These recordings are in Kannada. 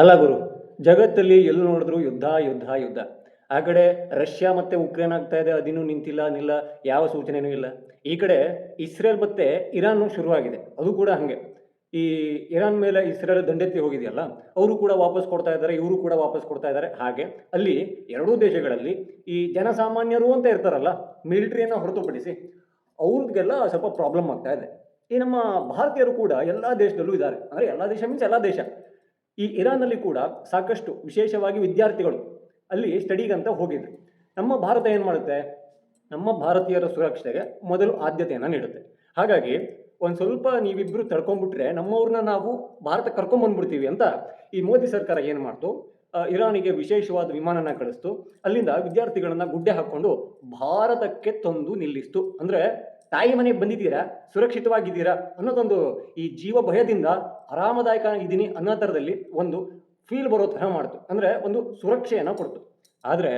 ಅಲ್ಲ ಗುರು, ಜಗತ್ತಲ್ಲಿ ಎಲ್ಲೂ ನೋಡಿದ್ರು ಯುದ್ಧ ಯುದ್ಧ ಯುದ್ಧ. ಆ ಕಡೆ ರಷ್ಯಾ ಮತ್ತೆ ಉಕ್ರೇನ್ ಆಗ್ತಾ ಇದೆ, ಅದಿನ್ನೂ ನಿಂತಿಲ್ಲ ನಿಲ್ಲ ಯಾವ ಸೂಚನೆಯೂ ಇಲ್ಲ. ಈ ಕಡೆ ಇಸ್ರೇಲ್ ಮತ್ತೆ ಇರಾನ್ ಶುರುವಾಗಿದೆ. ಅದು ಕೂಡ ಹಾಗೆ. ಈ ಇರಾನ್ ಮೇಲೆ ಇಸ್ರೇಲ್ ದಂಡೆತ್ತಿ ಹೋಗಿದೆಯಲ್ಲ, ಅವರು ಕೂಡ ವಾಪಸ್ ಕೊಡ್ತಾ ಇದ್ದಾರೆ, ಇವರು ಕೂಡ ವಾಪಸ್ ಕೊಡ್ತಾ ಇದ್ದಾರೆ. ಹಾಗೆ ಅಲ್ಲಿ ಎರಡೂ ದೇಶಗಳಲ್ಲಿ ಈ ಜನಸಾಮಾನ್ಯರು ಅಂತ ಇರ್ತಾರಲ್ಲ, ಮಿಲಿಟ್ರಿಯನ್ನು ಹೊರತುಪಡಿಸಿ ಅವ್ರಿಗೆಲ್ಲ ಸ್ವಲ್ಪ ಪ್ರಾಬ್ಲಮ್ ಆಗ್ತಾ ಇದೆ. ಈ ನಮ್ಮ ಭಾರತೀಯರು ಕೂಡ ಎಲ್ಲ ದೇಶದಲ್ಲೂ ಇದ್ದಾರೆ. ಅಂದರೆ ಎಲ್ಲ ದೇಶ ಮೀನ್ಸ್ ಎಲ್ಲ ದೇಶ. ಈ ಇರಾನ್ನಲ್ಲಿ ಕೂಡ ಸಾಕಷ್ಟು ವಿಶೇಷವಾಗಿ ವಿದ್ಯಾರ್ಥಿಗಳು ಅಲ್ಲಿ ಸ್ಟಡಿಗಂತ ಹೋಗಿದ್ರು. ನಮ್ಮ ಭಾರತ ಏನು ಮಾಡುತ್ತೆ? ನಮ್ಮ ಭಾರತೀಯರ ಸುರಕ್ಷತೆಗೆ ಮೊದಲು ಆದ್ಯತೆಯನ್ನು ನೀಡುತ್ತೆ. ಹಾಗಾಗಿ ಒಂದು ಸ್ವಲ್ಪ ನೀವಿಬ್ಬರು ತಡ್ಕೊಂಡ್ಬಿಟ್ರೆ ನಮ್ಮವ್ರನ್ನ ನಾವು ಭಾರತ ಕರ್ಕೊಂಬಂದ್ಬಿಡ್ತೀವಿ ಅಂತ ಈ ಮೋದಿ ಸರ್ಕಾರ ಏನು ಮಾಡ್ತು? ಇರಾನಿಗೆ ವಿಶೇಷವಾದ ವಿಮಾನನ ಕಳಿಸ್ತು. ಅಲ್ಲಿಂದ ವಿದ್ಯಾರ್ಥಿಗಳನ್ನ ಗುಡ್ಡೆ ಹಾಕ್ಕೊಂಡು ಭಾರತಕ್ಕೆ ತಂದು ನಿಲ್ಲಿಸ್ತು. ಅಂದ್ರೆ ತಾಯಿ ಮನೆಗೆ ಬಂದಿದ್ದೀರಾ? ಸುರಕ್ಷಿತವಾಗಿದ್ದೀರಾ? ಅನ್ನೋದೊಂದು ಈ ಜೀವ ಭಯದಿಂದ ಆರಾಮದಾಯಕ ಇದ್ದೀನಿ ಅನ್ನೋ ಥರದಲ್ಲಿ ಒಂದು ಫೀಲ್ ಬರೋ ಥರ ಮಾಡ್ತು. ಅಂದರೆ ಒಂದು ಸುರಕ್ಷೆಯನ್ನು ಕೊಡ್ತು. ಆದರೆ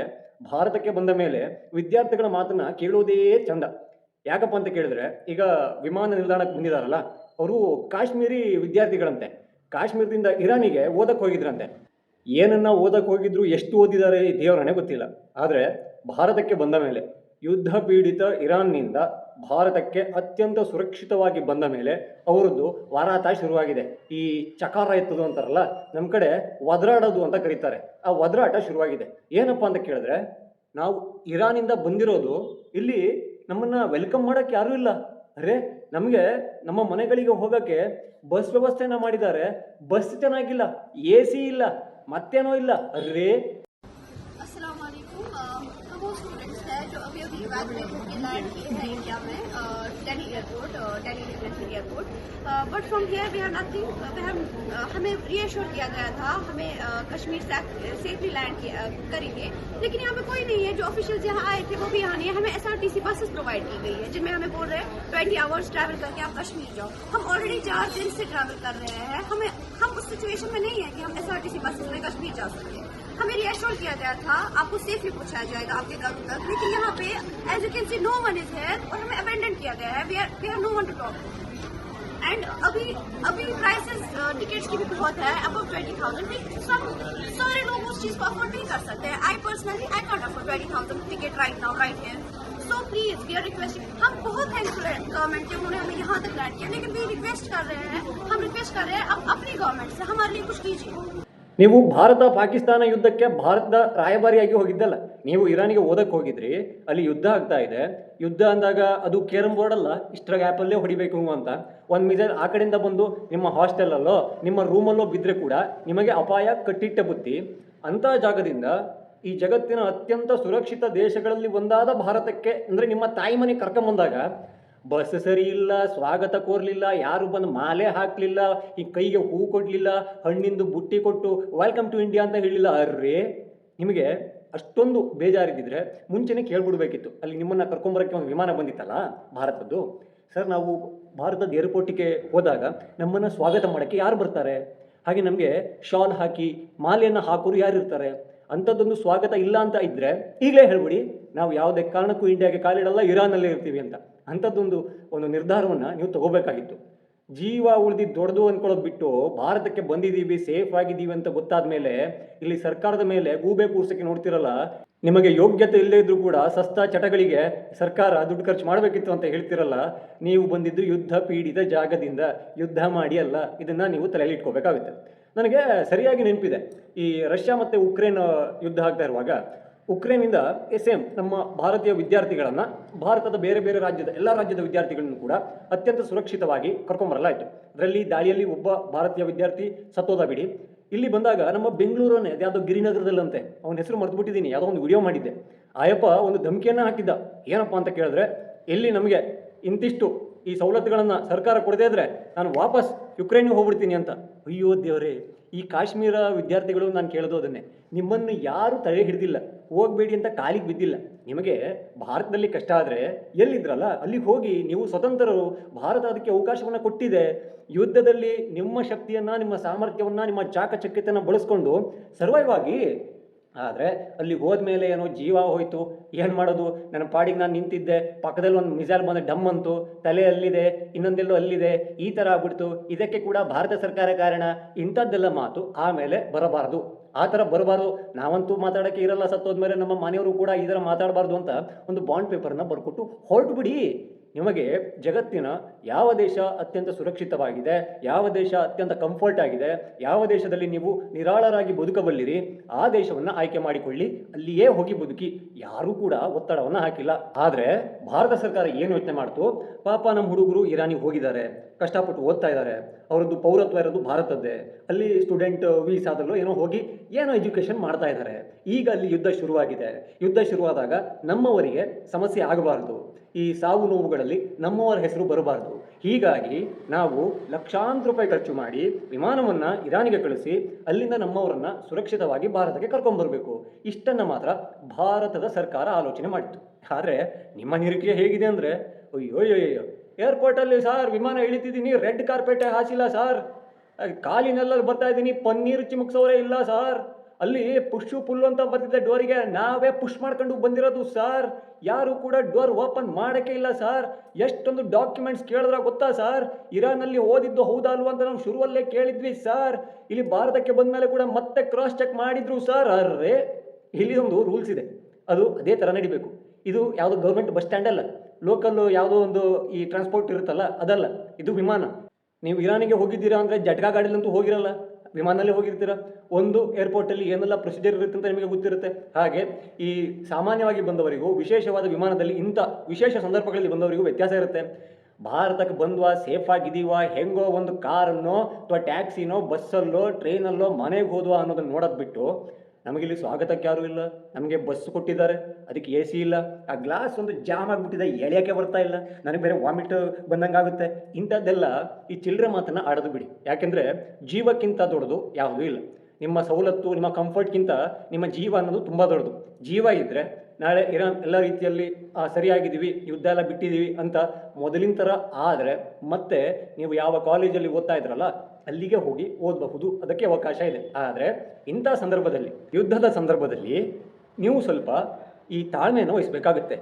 ಭಾರತಕ್ಕೆ ಬಂದ ಮೇಲೆ ವಿದ್ಯಾರ್ಥಿಗಳ ಮಾತನ್ನು ಕೇಳೋದೇ ಚಂದ. ಯಾಕಪ್ಪ ಅಂತ ಕೇಳಿದ್ರೆ, ಈಗ ವಿಮಾನ ನಿಲ್ದಾಣಕ್ಕೆ ಬಂದಿದಾರಲ್ಲ, ಅವರು ಕಾಶ್ಮೀರಿ ವಿದ್ಯಾರ್ಥಿಗಳಂತೆ. ಕಾಶ್ಮೀರದಿಂದ ಇರಾನಿಗೆ ಓದಕ್ಕೆ ಹೋಗಿದ್ರಂತೆ. ಏನನ್ನ ಓದಕ್ಕೆ ಹೋಗಿದ್ರು, ಎಷ್ಟು ಓದಿದ್ದಾರೆ ಈ ದೇವರನೇ ಗೊತ್ತಿಲ್ಲ. ಆದರೆ ಭಾರತಕ್ಕೆ ಬಂದ ಮೇಲೆ ಯುದ್ಧ ಪೀಡಿತ ಇರಾನ್ನಿಂದ ಭಾರತಕ್ಕೆ ಅತ್ಯಂತ ಸುರಕ್ಷಿತವಾಗಿ ಬಂದ ಮೇಲೆ ಅವರದ್ದು ವಾರಾತ ಶುರುವಾಗಿದೆ. ಈ ಚಕಾರ ಎತ್ತದು ಅಂತಾರಲ್ಲ ನಮ್ಮ ಕಡೆ ಒದರಾಡೋದು ಅಂತ ಕರೀತಾರೆ. ಆ ವದ್ರಾಟ ಶುರುವಾಗಿದೆ. ಏನಪ್ಪ ಅಂತ ಕೇಳಿದ್ರೆ, ನಾವು ಇರಾನಿಂದ ಬಂದಿರೋದು ಇಲ್ಲಿ ನಮ್ಮನ್ನ ವೆಲ್ಕಮ್ ಮಾಡೋಕೆ ಯಾರೂ ಇಲ್ಲ. ಅರೆ, ನಮಗೆ ನಮ್ಮ ಮನೆಗಳಿಗೆ ಹೋಗಕ್ಕೆ ಬಸ್ ವ್ಯವಸ್ಥೆನ ಮಾಡಿದ್ದಾರೆ. ಬಸ್ ಚೆನ್ನಾಗಿಲ್ಲ ಎ ಸಿ ಇಲ್ಲ, ಮತ್ತೇನೋ ಇಲ್ಲ. ಅರೇ. वो स्टूडेंट्स हैं जो अभी अभी इवैक्यूएट होकर लैंड किए हैं इंडिया में Delhi airport Delhi international airport but from here we have nothing we have हमें रीअश्योर किया गया था, हमें कश्मीर सेफली लैंड करेंगे। लेकिन यहाँ पे कोई नहीं है, जो ऑफिशियल्स यहाँ आए थे वो भी यहाँ नहीं है। हमें एसआरटीसी बसेस प्रोवाइड की गई है, जिनमें हमें बोल रहे हैं ट्वेंटी आवर्स ट्रैवल करके आप कश्मीर जाओ। हम ऑलरेडी चार दिन से ट्रैवल कर रहे हैं। हमें, हम उस सिचुएशन में नहीं है कि हम एसआरटीसी बसेस में कश्मीर जा सकते हैं हमें रिएश्योर किया गया था। आपको सेफली पहुँचाया जाएगा आपके घरों तक लेकिन यहाँ पे as you can see no one is here और हमें अबेंडन किया गया है। We are no one to talk and अभी अभी प्राइसेस टिकट्स की भी बहुत है अबव ट्वेंटी थाउज़ेंड सारे लोग उस चीज़ को अफोर्ड नहीं कर सकते। I personally I can't afford twenty thousand ticket right now right here so please we are requesting हम बहुत थैंकफुल है गवर्नमेंट के, उन्होंने हमें यहाँ तक लैंड किया। लेकिन वी रिक्वेस्ट कर रहे हैं, हम रिक्वेस्ट कर रहे हैं अब अपनी गवर्नमेंट से हमारे लिए कुछ कीजिए। ನೀವು ಭಾರತ ಪಾಕಿಸ್ತಾನ ಯುದ್ಧಕ್ಕೆ ಭಾರತದ ರಾಯಭಾರಿಯಾಗಿ ಹೋಗಿದ್ದಲ್ಲ. ನೀವು ಇರಾನಿಗೆ ಓದಕ್ಕೆ ಹೋಗಿದ್ರಿ, ಅಲ್ಲಿ ಯುದ್ಧ ಆಗ್ತಾ ಇದೆ. ಯುದ್ಧ ಅಂದಾಗ ಅದು ಕೇರಂ ಬೋರ್ಡ್ ಅಲ್ಲ, ಇಷ್ಟರ ಆ್ಯಪಲ್ಲೇ ಹೊಡಿಬೇಕು ಅಂತ. ಒಂದು ಮಿಸೈಲ್ ಆ ಕಡೆಯಿಂದ ಬಂದು ನಿಮ್ಮ ಹಾಸ್ಟೆಲಲ್ಲೋ ನಿಮ್ಮ ರೂಮಲ್ಲೋ ಬಿದ್ದರೆ ಕೂಡ ನಿಮಗೆ ಅಪಾಯ, ಕಟ್ಟಿಟ್ಟ ಬುತ್ತಿ ಅಂಥ ಜಾಗದಿಂದ ಈ ಜಗತ್ತಿನ ಅತ್ಯಂತ ಸುರಕ್ಷಿತ ದೇಶಗಳಲ್ಲಿ ಒಂದಾದ ಭಾರತಕ್ಕೆ ಅಂದರೆ ನಿಮ್ಮ ತಾಯಿ ಮನೆ ಕರ್ಕೊಂಬಂದಾಗ ಬಸ್ ಸರಿ ಇಲ್ಲ ಸ್ವಾಗತ ಕೋರಲಿಲ್ಲ, ಯಾರು ಬಂದು ಮಾಲೆ ಹಾಕಲಿಲ್ಲ, ಈ ಕೈಗೆ ಹೂ ಕೊಡಲಿಲ್ಲ, ಹಣ್ಣಿಂದು ಬುಟ್ಟಿ ಕೊಟ್ಟು ವೆಲ್ಕಮ್ ಟು ಇಂಡಿಯಾ ಅಂತ ಹೇಳಿಲ್ಲ. ಅರ್ರೇ, ನಿಮಗೆ ಅಷ್ಟೊಂದು ಬೇಜಾರಿದ್ದಿದ್ರೆ ಮುಂಚೆನೇ ಕೇಳ್ಬಿಡ್ಬೇಕಿತ್ತು. ಅಲ್ಲಿ ನಿಮ್ಮನ್ನು ಕರ್ಕೊಂಬರಕ್ಕೆ ಒಂದು ವಿಮಾನ ಬಂದಿತ್ತಲ್ಲ, ಭಾರತದ್ದು. ಸರ್, ನಾವು ಭಾರತದ ಏರ್ಪೋರ್ಟಿಗೆ ಹೋದಾಗ ನಮ್ಮನ್ನು ಸ್ವಾಗತ ಮಾಡೋಕ್ಕೆ ಯಾರು ಬರ್ತಾರೆ? ಹಾಗೆ ನಮಗೆ ಶಾಲ್ ಹಾಕಿ ಮಾಲೆಯನ್ನು ಹಾಕೋರು ಯಾರು ಇರ್ತಾರೆ ಅಂಥದ್ದೊಂದು ಸ್ವಾಗತ ಇಲ್ಲ ಅಂತ ಇದ್ದರೆ ಈಗಲೇ ಹೇಳ್ಬಿಡಿ, ನಾವು ಯಾವುದೇ ಕಾರಣಕ್ಕೂ ಇಂಡಿಯಾಗೆ ಕಾಲಿಡಲ್ಲ, ಇರಾನಲ್ಲೇ ಇರ್ತೀವಿ ಅಂತ. ಅಂಥದ್ದೊಂದು ಒಂದು ನಿರ್ಧಾರವನ್ನು ನೀವು ತಗೋಬೇಕಾಗಿತ್ತು. ಜೀವ ಉಳಿದಿದ್ದು ದೊಡ್ಡದು ಅಂದ್ಕೊಳ್ಳೋದು ಬಿಟ್ಟು ಭಾರತಕ್ಕೆ ಬಂದಿದ್ದೀವಿ ಸೇಫ್ ಆಗಿದ್ದೀವಿ ಅಂತ ಗೊತ್ತಾದ ಮೇಲೆ ಇಲ್ಲಿ ಸರ್ಕಾರದ ಮೇಲೆ ಗೂಬೆ ಕೂರ್ಸಕ್ಕೆ ನೋಡ್ತಿರಲ್ಲ, ನಿಮಗೆ ಯೋಗ್ಯತೆ ಇಲ್ಲದೇ ಇದ್ರೂ ಕೂಡ ಸಸ್ತಾ ಚಟಗಳಿಗೆ ಸರ್ಕಾರ ದುಡ್ಡು ಖರ್ಚು ಮಾಡಬೇಕಿತ್ತು ಅಂತ ಹೇಳ್ತಿರಲ್ಲ, ನೀವು ಬಂದಿದ್ದು ಯುದ್ಧ ಪೀಡಿತ ಜಾಗದಿಂದ ಯುದ್ಧ ಮಾಡಿ ಅಲ್ಲ, ಇದನ್ನು ನೀವು ತಲೆಯಲ್ಲಿ ಇಟ್ಕೋಬೇಕಾಗುತ್ತೆ. ನನಗೆ ಸರಿಯಾಗಿ ನೆನಪಿದೆ. ಈ ರಷ್ಯಾ ಮತ್ತು ಉಕ್ರೇನ್ ಯುದ್ಧ ಆಗ್ತಾ ಇರುವಾಗ ಉಕ್ರೇನಿಂದ ಸೇಮ್ ನಮ್ಮ ಭಾರತೀಯ ವಿದ್ಯಾರ್ಥಿಗಳನ್ನು ಭಾರತದ ಬೇರೆ ಬೇರೆ ರಾಜ್ಯದ ಎಲ್ಲ ರಾಜ್ಯದ ವಿದ್ಯಾರ್ಥಿಗಳನ್ನು ಕೂಡ ಅತ್ಯಂತ ಸುರಕ್ಷಿತವಾಗಿ ಕರ್ಕೊಂಬರಲಾಯಿತು. ಅದರಲ್ಲಿ ದಾಳಿಯಲ್ಲಿ ಒಬ್ಬ ಭಾರತೀಯ ವಿದ್ಯಾರ್ಥಿ ಸತ್ತೋದ ಬಿಡಿ. ಇಲ್ಲಿ ಬಂದಾಗ ನಮ್ಮ ಬೆಂಗಳೂರನ್ನೇ ಯಾವುದೋ ಗಿರಿನಗರದಲ್ಲಂತೆ ಅವನ ಹೆಸರು ಮರೆತುಬಿಟ್ಟಿದ್ದೀನಿ ಯಾವುದೋ ಒಂದು ವಿಡಿಯೋ ಮಾಡಿದ್ದೆ. ಆಯಪ್ಪ ಒಂದು ಧಮಕಿಯನ್ನು ಹಾಕಿದ್ದ. ಏನಪ್ಪ ಅಂತ ಕೇಳಿದ್ರೆ, ಎಲ್ಲಿ ನಮಗೆ ಇಂತಿಷ್ಟು ಈ ಸವಲತ್ತುಗಳನ್ನು ಸರ್ಕಾರ ಕೊಡದೇ ಇದ್ದರೆ ನಾನು ವಾಪಸ್ ಯುಕ್ರೇನ್ಗೆ ಹೋಗ್ಬಿಡ್ತೀನಿ ಅಂತ. ಅಯ್ಯೋ ದೇವರೇ, ಈ ಕಾಶ್ಮೀರ ವಿದ್ಯಾರ್ಥಿಗಳು ನಾನು ಕೇಳೋದು ಅದನ್ನೇ. ನಿಮ್ಮನ್ನು ಯಾರು ತಲೆ ಹಿಡಿದಿಲ್ಲ, ಹೋಗಬೇಡಿ ಅಂತ ಕಾಲಿಗೆ ಬಿದ್ದಿಲ್ಲ. ನಿಮಗೆ ಭಾರತದಲ್ಲಿ ಕಷ್ಟ ಆದರೆ ಎಲ್ಲಿದ್ರಲ್ಲ, ಅಲ್ಲಿಗೆ ಹೋಗಿ ನೀವು ಸ್ವತಂತ್ರರು, ಭಾರತ ಅದಕ್ಕೆ ಅವಕಾಶವನ್ನು ಕೊಟ್ಟಿದೆ. ಯುದ್ಧದಲ್ಲಿ ನಿಮ್ಮ ಶಕ್ತಿಯನ್ನು, ನಿಮ್ಮ ಸಾಮರ್ಥ್ಯವನ್ನು, ನಿಮ್ಮ ಚಾಕಚಕ್ಯತೆಯನ್ನು ಬಳಸ್ಕೊಂಡು, ಸರ್ವೈವ್ ಆಗಿ ಆದರೆ ಅಲ್ಲಿ ಹೋದ್ಮೇಲೆ ಏನೋ ಜೀವ ಹೋಯ್ತು. ಏನು ಮಾಡೋದು? ನನ್ನ ಪಾಡಿಗೆ ನಾನು ನಿಂತಿದ್ದೆ. ಪಕ್ಕದಲ್ಲಿ ಒಂದು ಮಿಸೈಲ್ ಬಂದ ಡಮ್ ಅಂತು ತಲೆ ಅಲ್ಲಿದೆ, ಇನ್ನೊಂದೆಲ್ಲೋ ಅಲ್ಲಿದೆ. ಈ ಥರ ಆಗ್ಬಿಡ್ತು. ಇದಕ್ಕೆ ಕೂಡ ಭಾರತ ಸರ್ಕಾರ ಕಾರಣ. ಇಂಥದ್ದೆಲ್ಲ ಮಾತು ಆಮೇಲೆ ಬರಬಾರದು. ಆ ಥರ ಬರಬಾರ್ದು. ನಾವಂತೂ ಮಾತಾಡೋಕ್ಕೆ ಇರಲ್ಲ ಸತ್ತೋದ್ಮೇಲೆ. ನಮ್ಮ ಮನೆಯವರು ಕೂಡ ಈ ಥರ ಮಾತಾಡಬಾರ್ದು ಅಂತ ಒಂದು ಬಾಂಡ್ ಪೇಪರ್ನ ಬರ್ಕೊಟ್ಟು ಹೊರಟು ಬಿಡಿ ನಿಮಗೆ ಜಗತ್ತಿನ ಯಾವ ದೇಶ ಅತ್ಯಂತ ಸುರಕ್ಷಿತವಾಗಿದೆ, ಯಾವ ದೇಶ ಅತ್ಯಂತ ಕಂಫರ್ಟ್ ಆಗಿದೆ, ಯಾವ ದೇಶದಲ್ಲಿ ನೀವು ನಿರಾಳರಾಗಿ ಬದುಕಬಲ್ಲಿರಿ, ಆ ದೇಶವನ್ನು ಆಯ್ಕೆ ಮಾಡಿಕೊಳ್ಳಿ, ಅಲ್ಲಿಯೇ ಹೋಗಿ ಬದುಕಿ. ಯಾರೂ ಕೂಡ ಒತ್ತಡವನ್ನು ಹಾಕಿಲ್ಲ. ಆದರೆ ಭಾರತ ಸರ್ಕಾರ ಏನು ಯೋಚನೆ ಮಾಡ್ತು? ಪಾಪ ನಮ್ಮ ಹುಡುಗರು ಇರಾನಿಗೆ ಹೋಗಿದ್ದಾರೆ, ಕಷ್ಟಪಟ್ಟು ಓದ್ತಾ ಇದ್ದಾರೆ. ಅವರದ್ದು ಪೌರತ್ವ ಇರೋದು ಭಾರತದ್ದೇ. ಅಲ್ಲಿ ಸ್ಟೂಡೆಂಟ್ ವೀಸಾದಲ್ಲೋ ಏನೋ ಹೋಗಿ ಏನೋ ಎಜುಕೇಷನ್ ಮಾಡ್ತಾ ಇದ್ದಾರೆ. ಈಗ ಅಲ್ಲಿ ಯುದ್ಧ ಶುರುವಾಗಿದೆ. ಯುದ್ಧ ಶುರುವಾದಾಗ ನಮ್ಮವರಿಗೆ ಸಮಸ್ಯೆ ಆಗಬಾರ್ದು. ಈ ಸಾವು ನೋವುಗಳಲ್ಲಿ ನಮ್ಮವರ ಹೆಸರು ಬರಬಾರದು. ಹೀಗಾಗಿ ನಾವು ಲಕ್ಷಾಂತರ ರೂಪಾಯಿ ಖರ್ಚು ಮಾಡಿ ವಿಮಾನವನ್ನು ಇರಾನಿಗೆ ಕಳಿಸಿ ಅಲ್ಲಿಂದ ನಮ್ಮವರನ್ನ ಸುರಕ್ಷಿತವಾಗಿ ಭಾರತಕ್ಕೆ ಕರ್ಕೊಂಡ್ಬರ್ಬೇಕು ಇಷ್ಟನ್ನು ಮಾತ್ರ ಭಾರತದ ಸರ್ಕಾರ ಆಲೋಚನೆ ಮಾಡಿತ್ತು. ಆದರೆ ನಿಮ್ಮ ನಿರೀಕ್ಷೆ ಹೇಗಿದೆ ಅಂದರೆ ಅಯ್ಯೋ ಅಯ್ಯೋ ಅಯ್ಯೋ ಏರ್ಪೋರ್ಟಲ್ಲಿ ಸಾರ್ ವಿಮಾನ ಇಳಿತಿದ್ದೀನಿ, ರೆಡ್ ಕಾರ್ಪೆಟೇ ಹಾಸಿಲ್ಲ ಸಾರ್. ಕಾಲಿನೆಲ್ಲ ಬರ್ತಾ ಇದ್ದೀನಿ, ಪನ್ನೀರು ಚಿಮುಕ್ಸೋರೇ ಇಲ್ಲ ಸಾರ್. ಅಲ್ಲಿ ಪುಷು ಪುಲ್ಲು ಅಂತ ಬರ್ತಿದ್ದೆ ಡೋರಿಗೆ. ನಾವೇ ಪುಷ್ ಮಾಡ್ಕೊಂಡು ಬಂದಿರೋದು, ಸರ್. ಯಾರು ಕೂಡ ಡೋರ್ ಓಪನ್ ಮಾಡೋಕ್ಕೆ ಇಲ್ಲ, ಸರ್. ಎಷ್ಟೊಂದು ಡಾಕ್ಯುಮೆಂಟ್ಸ್ ಕೇಳಿದ್ರೆ ಗೊತ್ತಾ, ಸರ್? ಇರಾನಲ್ಲಿ ಓದಿದ್ದು ಹೌದಾ ಅಲ್ವಾ ಅಂತ ನಾವು ಶುರುವಲ್ಲೇ ಕೇಳಿದ್ವಿ, ಸರ್. ಇಲ್ಲಿ ಭಾರತಕ್ಕೆ ಬಂದ ಮೇಲೆ ಕೂಡ ಮತ್ತೆ ಕ್ರಾಸ್ ಚೆಕ್ ಮಾಡಿದ್ರು, ಸರ್. ಅರ್ರೆ ಇಲ್ಲಿ ಒಂದು ರೂಲ್ಸ್ ಇದೆ. ಅದು ಅದೇ ಥರ ನಡಿಬೇಕು. ಇದು ಯಾವುದೋ ಗೌರ್ಮೆಂಟ್ ಬಸ್ ಸ್ಟ್ಯಾಂಡ್ ಅಲ್ಲ. ಲೋಕಲ್ ಯಾವುದೋ ಒಂದು ಈ ಟ್ರಾನ್ಸ್ಪೋರ್ಟ್ ಇರುತ್ತಲ್ಲ, ಅದಲ್ಲ. ಇದು ವಿಮಾನ. ನೀವು ಇರಾನಿಗೆ ಹೋಗಿದ್ದೀರಾ ಅಂದರೆ ಜಟ್ಕಾ ಗಾಡಿಲಂತೂ ಹೋಗಿರಲ್ಲ. ವಿಮಾನದಲ್ಲೇ ಹೋಗಿರ್ತೀರ? ಒಂದು ಏರ್ಪೋರ್ಟಲ್ಲಿ ಏನೆಲ್ಲ ಪ್ರೊಸೀಜರ್ ಇರುತ್ತೆ ಅಂತ ನಿಮಗೆ ಗೊತ್ತಿರುತ್ತೆ? ಹಾಗೆ ಈ ಸಾಮಾನ್ಯವಾಗಿ ಬಂದವರಿಗೂ, ವಿಶೇಷವಾದ ವಿಮಾನದಲ್ಲಿ ಇಂಥ ವಿಶೇಷ ಸಂದರ್ಭಗಳಲ್ಲಿ ಬಂದವರಿಗೂ ವ್ಯತ್ಯಾಸ ಇರುತ್ತೆ. ಭಾರತಕ್ಕೆ ಬಂದ್ವಾ ಸೇಫ್ ಆಗಿದ್ದೀವಾ, ಹೆಂಗೋ ಒಂದು ಕಾರನ್ನೋ, ಅಥವಾ ಟ್ಯಾಕ್ಸಿನೋ ಬಸ್ಸಲ್ಲೋ ಟ್ರೈನಲ್ಲೋ ಮನೆಗೆ ಹೋದ್ವಾ ಅನ್ನೋದನ್ನ ನೋಡೋದು ಬಿಟ್ಟು ನಮಗಿಲ್ಲಿ ಸ್ವಾಗತಕ್ಕೆ ಯಾರೂ ಇಲ್ಲ. ನಮಗೆ ಬಸ್ ಕೊಟ್ಟಿದ್ದಾರೆ. ಅದಕ್ಕೆ ಎ ಸಿ ಇಲ್ಲ. ಆ ಗ್ಲಾಸ್ ಒಂದು ಜಾಮ್ ಆಗಿಬಿಟ್ಟಿದೆ. ಎಳೆಯೋಕ್ಕೆ ಬರ್ತಾ ಇಲ್ಲ. ನನಗೆ ಬೇರೆ ವಾಮಿಟ್ ಬಂದಂಗಾಗುತ್ತೆ ಇಂಥದ್ದೆಲ್ಲ ಈ ಚಿಲ್ಲರೆ ಮಾತನ್ನು ಆಡೋದು ಬಿಡಿ. ಯಾಕೆಂದರೆ ಜೀವಕ್ಕಿಂತ ದೊಡ್ಡದು ಯಾವುದೂ ಇಲ್ಲ. ನಿಮ್ಮ ಸವಲತ್ತು, ನಿಮ್ಮ ಕಂಫರ್ಟ್ಗಿಂತ ನಿಮ್ಮ ಜೀವ ಅನ್ನೋದು ತುಂಬ ದೊಡ್ಡದು. ಜೀವ ಇದ್ದರೆ ನಾಳೆ ಇರಾನ್ ಎಲ್ಲ ರೀತಿಯಲ್ಲಿ ಸರಿಯಾಗಿದ್ದೀವಿ ಯುದ್ಧ ಎಲ್ಲ ಬಿಟ್ಟಿದ್ದೀವಿ ಅಂತ ಮೊದಲಿನ ಥರ ಆದರೆ ಮತ್ತೆ ನೀವು ಯಾವ ಕಾಲೇಜಲ್ಲಿ ಓದ್ತಾ ಇದ್ರಲ್ಲ, ಅಲ್ಲಿಗೆ ಹೋಗಿ ಓದಬಹುದು. ಅದಕ್ಕೆ ಅವಕಾಶ ಇದೆ. ಆದರೆ ಇಂಥ ಸಂದರ್ಭದಲ್ಲಿ, ಯುದ್ಧದ ಸಂದರ್ಭದಲ್ಲಿ ನೀವು ಸ್ವಲ್ಪ ಈ ತಾಳ್ಮೆಯನ್ನು ವಹಿಸಬೇಕಾಗುತ್ತೆ.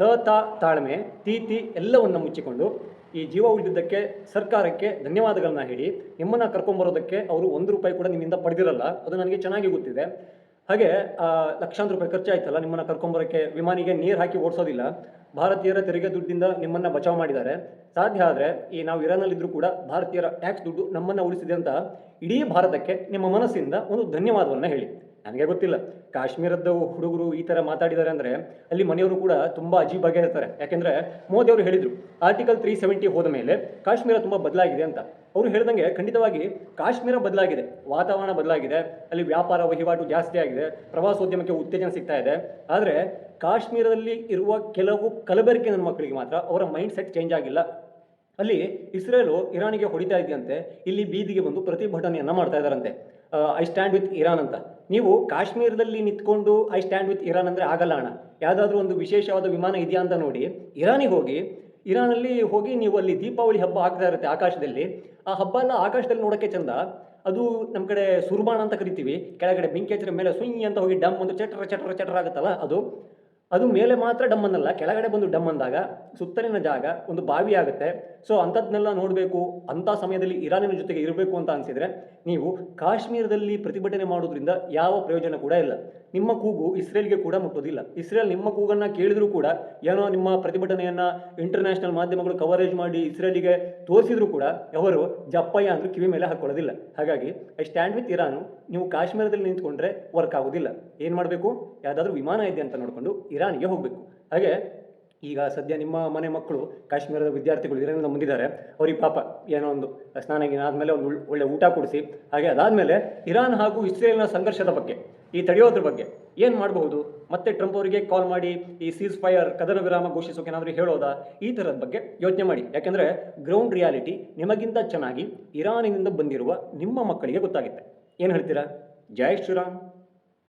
ತ, ತಾ, ತಾಳ್ಮೆ, ತಿ ತಿ ಎಲ್ಲವನ್ನು ಮುಚ್ಚಿಕೊಂಡು ಈ ಜೀವ ಉಳಿದಿದ್ದಕ್ಕೆ ಸರ್ಕಾರಕ್ಕೆ ಧನ್ಯವಾದಗಳನ್ನ ಹೇಳಿ, ನಿಮ್ಮನ್ನು ಕರ್ಕೊಂಬರೋದಕ್ಕೆ ಅವರು ಒಂದು ರೂಪಾಯಿ ಕೂಡ ನಿಮ್ಮಿಂದ ಪಡೆದಿರಲ್ಲ, ಅದು ನನಗೆ ಚೆನ್ನಾಗಿ ಗೊತ್ತಿದೆ. ಹಾಗೆ ಲಕ್ಷಾಂತರ ರೂಪಾಯಿ ಖರ್ಚಾಯ್ತಲ್ಲ ನಿಮ್ಮನ್ನು ಕರ್ಕೊಂಬರೋಕ್ಕೆ ವಿಮಾನಿಗೆ ನೀರು ಹಾಕಿ ಓಡಿಸೋದಿಲ್ಲ. ಭಾರತೀಯರ ತೆರಿಗೆ ದುಡ್ಡಿಂದ ನಿಮ್ಮನ್ನು ಬಚಾವ್ ಮಾಡಿದ್ದಾರೆ. ಸಾಧ್ಯ ಆದರೆ, ಈ ನಾವು ಇರಾನಲ್ಲಿದ್ದರೂ ಕೂಡ ಭಾರತೀಯರ ಟ್ಯಾಕ್ಸ್ ದುಡ್ಡು ನಮ್ಮನ್ನು ಉಳಿಸಿದೆ ಅಂತ ಇಡೀ ಭಾರತಕ್ಕೆ ನಿಮ್ಮ ಮನಸ್ಸಿಂದ ಒಂದು ಧನ್ಯವಾದವನ್ನು ಹೇಳಿ. ನನಗೆ ಗೊತ್ತಿಲ್ಲ. ಕಾಶ್ಮೀರದ ಹುಡುಗರು ಈ ಥರ ಮಾತಾಡಿದ್ದಾರೆ ಅಂದರೆ ಅಲ್ಲಿ ಮನೆಯವರು ಕೂಡ ತುಂಬ ಅಜೀಬಾಗೆ ಇರ್ತಾರೆ ಯಾಕೆಂದರೆ ಮೋದಿ ಅವರು ಹೇಳಿದರು ಆರ್ಟಿಕಲ್ ತ್ರೀ ಸೆವೆಂಟಿ ಹೋದ ಮೇಲೆ ಕಾಶ್ಮೀರ ತುಂಬ ಬದಲಾಗಿದೆ ಅಂತ. ಅವರು ಹೇಳ್ದಂಗೆ ಖಂಡಿತವಾಗಿ ಕಾಶ್ಮೀರ ಬದಲಾಗಿದೆ, ವಾತಾವರಣ ಬದಲಾಗಿದೆ, ಅಲ್ಲಿ ವ್ಯಾಪಾರ ವಹಿವಾಟು ಜಾಸ್ತಿ ಆಗಿದೆ, ಪ್ರವಾಸೋದ್ಯಮಕ್ಕೆ ಉತ್ತೇಜನ ಸಿಗ್ತಾ ಇದೆ. ಆದರೆ ಕಾಶ್ಮೀರದಲ್ಲಿ ಇರುವ ಕೆಲವು ಕಲಬೆರಕೆ ನನ್ನ ಮಕ್ಕಳಿಗೆ ಮಾತ್ರ ಅವರ ಮೈಂಡ್ ಸೆಟ್ ಚೇಂಜ್ ಆಗಿಲ್ಲ. ಅಲ್ಲಿ ಇಸ್ರೇಲು ಇರಾನಿಗೆ ಹೊಡಿತಾ ಇದೆಯಂತೆ, ಇಲ್ಲಿ ಬೀದಿಗೆ ಬಂದು ಪ್ರತಿಭಟನೆಯನ್ನ ಮಾಡ್ತಾ ಇದ್ದಾರಂತೆ. ಐ ಸ್ಟ್ಯಾಂಡ್ ವಿತ್ ಇರಾನ್ ಅಂತ. ನೀವು ಕಾಶ್ಮೀರದಲ್ಲಿ ನಿಂತ್ಕೊಂಡು ಐ ಸ್ಟ್ಯಾಂಡ್ ವಿತ್ ಇರಾನ್ ಅಂದರೆ ಆಗಲ್ಲ ಅಣ್ಣ. ಯಾವುದಾದ್ರೂ ಒಂದು ವಿಶೇಷವಾದ ವಿಮಾನ ಇದೆಯಾ ಅಂತ ನೋಡಿ. ಇರಾನಿಗೆ ಹೋಗಿ, ಇರಾನಲ್ಲಿ ಹೋಗಿ ನೀವು ಅಲ್ಲಿ ದೀಪಾವಳಿ ಹಬ್ಬ ಆಗ್ತಾ ಇರುತ್ತೆ ಆಕಾಶದಲ್ಲಿ. ಆ ಹಬ್ಬನ ಆಕಾಶದಲ್ಲಿ ನೋಡೋಕ್ಕೆ ಚಂದ. ಅದು ನಮ್ಮ ಕಡೆ ಸುರ್ಬಾಣ ಅಂತ ಕರಿತೀವಿ. ಕೆಳಗಡೆ ಬೆಂಕಿ ಹಚ್ಚಿದ ಮೇಲೆ ಸುಯ್ ಅಂತ ಹೋಗಿ ಡಮ್ ಒಂದು ಚಟರ ಚಟರ ಚಟರ ಆಗುತ್ತಲ್ಲ ಅದು. ಅದು ಮೇಲೆ ಮಾತ್ರ ಡಮ್ ಅನ್ನಲ್ಲ, ಕೆಳಗಡೆ ಬಂದು ಡಮ್ ಅಂದಾಗ ಸುತ್ತಲಿನ ಜಾಗ ಒಂದು ಬಾವಿ ಆಗುತ್ತೆ. ಸೊ ಅಂಥದ್ದನ್ನೆಲ್ಲ ನೋಡಬೇಕು, ಅಂಥ ಸಮಯದಲ್ಲಿ ಇರಾನಿನ ಜೊತೆಗೆ ಇರಬೇಕು ಅಂತ ಅನಿಸಿದರೆ ನೀವು ಕಾಶ್ಮೀರದಲ್ಲಿ ಪ್ರತಿಭಟನೆ ಮಾಡೋದ್ರಿಂದ ಯಾವ ಪ್ರಯೋಜನ ಕೂಡ ಇಲ್ಲ. ನಿಮ್ಮ ಕೂಗು ಇಸ್ರೇಲ್ಗೆ ಕೂಡ ಮುಟ್ಟೋದಿಲ್ಲ. ಇಸ್ರೇಲ್ ನಿಮ್ಮ ಕೂಗನ್ನು ಕೇಳಿದರೂ ಕೂಡ ಏನೋ ನಿಮ್ಮ ಪ್ರತಿಭಟನೆಯನ್ನು ಇಂಟರ್ನ್ಯಾಷನಲ್ ಮಾಧ್ಯಮಗಳು ಕವರೇಜ್ ಮಾಡಿ ಇಸ್ರೇಲಿಗೆ ತೋರಿಸಿದ್ರು ಕೂಡ ಅವರು ಜಪ್ಪಯ್ಯ ಅಂದ್ರೂ ಕಿವಿ ಮೇಲೆ ಹಾಕ್ಕೊಳ್ಳೋದಿಲ್ಲ ಹಾಗಾಗಿ ಐ ಸ್ಟ್ಯಾಂಡ್ ವಿತ್ ಇರಾನು. ನೀವು ಕಾಶ್ಮೀರದಲ್ಲಿ ನಿಂತ್ಕೊಂಡ್ರೆ ವರ್ಕ್ ಆಗೋದಿಲ್ಲ. ಏನು ಮಾಡಬೇಕು? ಯಾವುದಾದ್ರೂ ವಿಮಾನ ಇದೆ ಅಂತ ನೋಡಿಕೊಂಡು ಇರಾನಿಗೆ ಹೋಗಬೇಕು. ಹಾಗೆ ಈಗ ಸದ್ಯ ನಿಮ್ಮ ಮನೆ ಮಕ್ಕಳು ಕಾಶ್ಮೀರದ ವಿದ್ಯಾರ್ಥಿಗಳು ಇರಾನಿಂದ ಮುಂದಿದ್ದಾರೆ ಅವ್ರಿಗೆ ಪಾಪ ಏನೋ ಒಂದು ಸ್ನಾನ ಆದಮೇಲೆ ಒಂದು ಒಳ್ಳೆ ಊಟ ಕೊಡಿಸಿ. ಹಾಗೆ ಅದಾದಮೇಲೆ ಇರಾನ್ ಹಾಗೂ ಇಸ್ರೇಲ್ನ ಸಂಘರ್ಷದ ಬಗ್ಗೆ, ಈ ತಡೆಯೋದ್ರ ಬಗ್ಗೆ ಏನು ಮಾಡಬಹುದು? ಮತ್ತೆ ಟ್ರಂಪ್ ಅವರಿಗೆ ಕಾಲ್ ಮಾಡಿ ಈ ಸೀಸ್ ಫೈರ್ ಕದನ ವಿರಾಮ ಘೋಷಿಸೋಕೆ ಏನಾದರೂ ಹೇಳೋದಾ? ಈ ಥರದ ಬಗ್ಗೆ ಯೋಚನೆ ಮಾಡಿ. ಯಾಕೆಂದರೆ ಗ್ರೌಂಡ್ ರಿಯಾಲಿಟಿ ನಿಮಗಿಂತ ಚೆನ್ನಾಗಿ ಇರಾನಿನಿಂದ ಬಂದಿರುವ ನಿಮ್ಮ ಮಕ್ಕಳಿಗೆ ಗೊತ್ತಾಗುತ್ತೆ. ಏನು ಹೇಳ್ತೀರಾ? ಜಯ ಶ್ರೀರಾಮ್.